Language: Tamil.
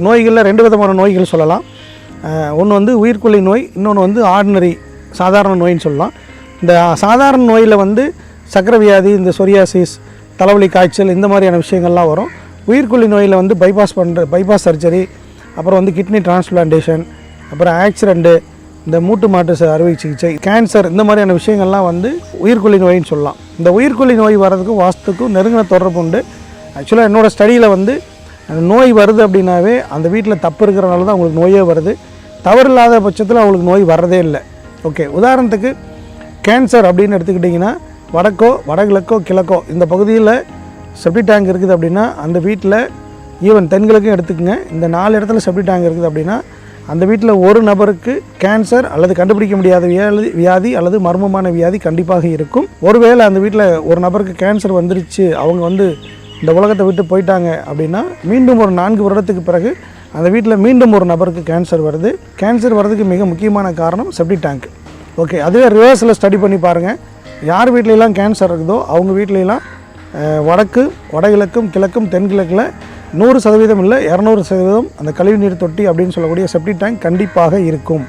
நோய்களில் ரெண்டு விதமான நோய்கள் சொல்லலாம். ஒன்று வந்து உயிர்கொல்லி நோய் இன்னொன்று வந்து ஆர்டினரி சாதாரண நோயின்னு சொல்லலாம். இந்த சாதாரண நோயில் வந்து சக்கரை வியாதி இந்த சொரியாசிஸ் தலைவலி காய்ச்சல் இந்த மாதிரியான விஷயங்கள்லாம் வரும். உயிர்கொல்லி நோயில் வந்து பைபாஸ் பண்ணுற பைபாஸ் சர்ஜரி அப்புறம் வந்து கிட்னி டிரான்ஸ்பிளான்டேஷன் அப்புறம் ஆக்சிடெண்ட்டு இந்த மூட்டு மாட்டு ச- அறுவை சிகிச்சை கேன்சர் இந்த மாதிரியான விஷயங்கள்லாம் வந்து உயிர்கொல்லி நோயின்னு சொல்லலாம். இந்த உயிர்கொல்லி நோய் வர்றதுக்கும் வாஸ்துக்கும் நெருங்கின தொடர்பு உண்டு. ஆக்சுவலாக என்னோடய ஸ்டடியில் வந்து அந்த நோய் வருது அப்படின்னாவே அந்த வீட்டில் தப்பு இருக்கிறனால தான் அவங்களுக்கு நோயே வருது. தவறு இல்லாத பட்சத்தில் அவங்களுக்கு நோய் வர்றதே இல்லை. ஓகே உதாரணத்துக்கு கேன்சர் அப்படின்னு எடுத்துக்கிட்டிங்கன்னா வடக்கோ வடகிழக்கோ கிழக்கோ இந்த பகுதியில் செப்டி டேங்க் இருக்குது அப்படின்னா அந்த வீட்டில் ஈவன் தென்கிழக்கும் எடுத்துக்கோங்க. இந்த நாலு இடத்துல செப்டி டேங்க் இருக்குது அப்படின்னா அந்த வீட்டில் ஒரு நபருக்கு கேன்சர் அல்லது கண்டுபிடிக்க முடியாத வியாதி வியாதி அல்லது மர்மமான வியாதி கண்டிப்பாக இருக்கும். ஒருவேளை அந்த வீட்டில் ஒரு நபருக்கு கேன்சர் வந்துருச்சு அவங்க வந்து இந்த உலகத்தை விட்டு போயிட்டாங்க அப்படின்னா மீண்டும் ஒரு நான்கு வருடத்துக்கு பிறகு அந்த வீட்டில் மீண்டும் ஒரு நபருக்கு கேன்சர் வருது. கேன்சர் வர்றதுக்கு மிக முக்கியமான காரணம் செப்டி டேங்க் ஓகே அதுவே ரிவர்ஸில் ஸ்டடி பண்ணி பாருங்கள் யார் வீட்லலாம் கேன்சர் இருக்குதோ அவங்க வீட்லலாம் வடக்கு வடகிழக்கும் கிழக்கும் தென்கிழக்கில் நூறு சதவீதம் இல்லை இரநூறு சதவீதம் அந்த கழிவுநீர் தொட்டி அப்படின்னு சொல்லக்கூடிய செப்டி டேங்க் கண்டிப்பாக இருக்கும்.